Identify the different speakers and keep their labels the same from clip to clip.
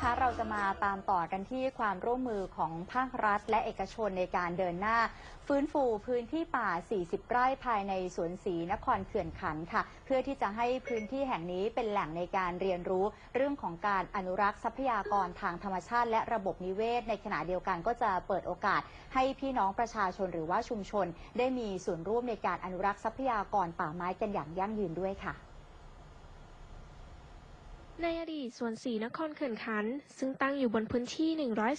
Speaker 1: คะ เราจะมาตามต่อกันที่ความร่วมมือของภาครัฐ และเอกชนในการเดินหน้า ฟื้นฟูพื้นที่ป่า 40 ไร่ภายในสวนศรีนครเขื่อนขันค่ะ เพื่อที่จะให้พื้นที่แห่งนี้เป็นแหล่งในการเรียนรู้ เรื่องของการอนุรักษ์ทรัพยากรทางธรรมชาติ และระบบนิเวศ ในขณะเดียวกันก็จะเปิดโอกาส ให้พี่น้องประชาชนหรือว่าชุมชน ได้มีส่วนร่วมในการอนุรักษ์ทรัพยากรป่าไม้กันอย่างยั่งยืนด้วยค่ะ
Speaker 2: ในอดีตสวนสีนครเขื่อนขัน ซึ่งตั้งอยู่บนพื้นที่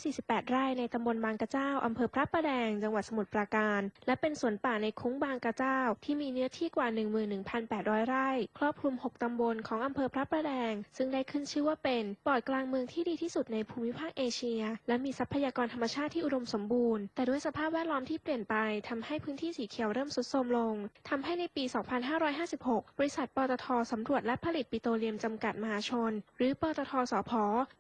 Speaker 2: 148 ไร่ในตำบลบางกระเจ้า อำเภอพระประแดง จังหวัดสมุทรปราการ และเป็นสวนป่าในคุ้งบางกระเจ้า ที่มีเนื้อที่กว่า 11,800 ไร่ ครอบคลุม 6 ตำบลของอำเภอพระประแดง ซึ่งได้ขึ้นชื่อว่าเป็นปอดกลางเมืองที่ดีที่สุดในภูมิภาคเอเชีย และมีทรัพยากรธรรมชาติที่อุดมสมบูรณ์ แต่ด้วยสภาพแวดล้อมที่เปลี่ยนไปทำให้พื้นที่สีเขียวเริ่มทรุดโทรมลงทำให้ในปี 2556 บริษัทปตทสำรวจและผลิตปิโตรเลียมจำกัดมหาชนหรือปตทสพ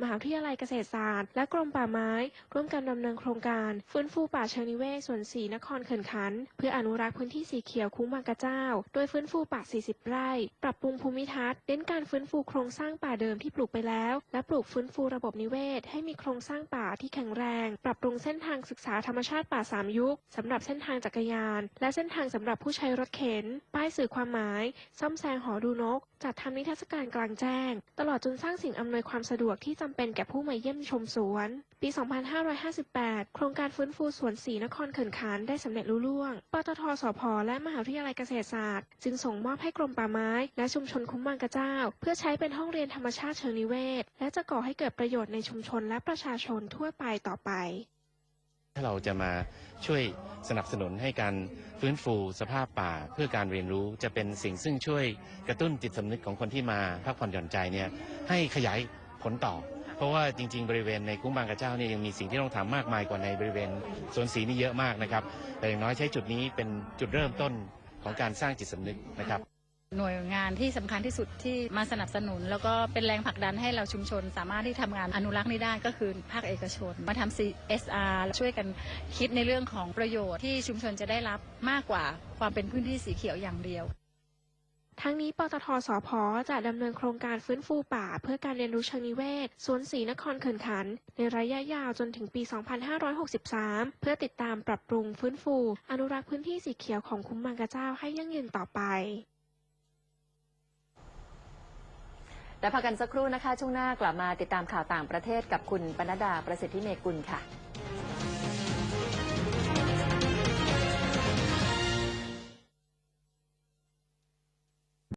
Speaker 2: มหาวิทยาลัยเกษตรศาสตร์ และกรมป่าไม้ ร่วมกันดำเนินโครงการ ฟื้นฟูป่าเชิงนิเวศส่วนสีนครเขื่อนขัน เพื่ออนุรักษ์พื้นที่สีเขียวคุ้งบางกระเจ้า โดยฟื้นฟูป่า 40 ไร่ ปรับปรุงภูมิทัศน์เน้นการฟื้นฟูโครงสร้างป่าเดิมที่ปลูกไปแล้ว และปลูกฟื้นฟูระบบนิเวศ ให้มีโครงสร้างป่าที่แข็งแรง ปรับปรุงเส้นทางศึกษาธรรมชาติป่าสามยุคสำหรับเส้นทางจักรยาน และเส้นทางสำหรับผู้ใช้รถเข็น ป้ายสื่อความหมาย ซ่อมแซงหอดูนก จัดทำนิทรรศการกลางแจ้ง ตลอดจนสร้างสิ่งอำนวยความสะดวกที่จำเป็นแก่ผู้มาเยี่ยมชมสวน ปี 2558 โครงการฟื้นฟูสวนสีนครเขินขานได้สำเร็จลุล่วง ปตทสพและมหาวิทยาลัยเกษตรศาสตร์ จึงส่งมอบให้กรมป่าไม้ และชุมชนคุ้มบางกระเจ้า เพื่อใช้เป็นห้องเรียนธรรมชาติเชิงนิเวศ และจะก่อให้เกิดประโยชน์ในชุมชนและประชาชนทั่วไปต่อไป
Speaker 3: ถ้าเราจะมาช่วยสนับสนุนให้การฟื้นฟูสภาพป่าเพื่อการเรียนรู้จะเป็นสิ่งซึ่งช่วยกระตุ้นจิตสำนึกของคนที่มาพักผ่อนหย่อนใจเนี่ยให้ขยายผลต่อ เพราะว่าจริง ๆ บริเวณในกุ้งบางกระเจ้าเนี่ยยังมีสิ่งที่ต้องทำมากมายกว่าในบริเวณสวนสีนี่เยอะมากนะครับแต่อย่างน้อยใช้จุดนี้เป็นจุดเริ่มต้นของการสร้างจิตสำนึกนะครับ
Speaker 4: หน่วยงานที่สำคัญที่สุดที่มาสนับสนุน แล้วก็เป็นแรงผลักดันให้เราชุมชน สามารถที่ทำงานอนุรักษ์นี้ได้ก็คือภาคเอกชน มาทำ CSR ช่วยกันคิดในเรื่องของประโยชน์ที่ชุมชนจะได้รับมากกว่าความเป็นพื้นที่สีเขียวอย่างเดียว
Speaker 2: ทั้งนี้ปตทสพจะดำเนินโครงการฟื้นฟูป่า เพื่อการเรียนรู้เชิงนิเวศสวนสีนครเขื่อนขัน ในระยะยาวจนถึงปี 2563 เพื่อติดตามปรับปรุงฟื้นฟู อนุรักษ์พื้นที่สีเขียวของคุ้มบางกระเจ้าให้ยั่งยืนต่อไป
Speaker 5: และพักกันสักครู่นะคะ ช่วงหน้ากลับมาติดตามข่าวต่างประเทศกับคุณปนดดาประสิทธิเมกุลค่ะ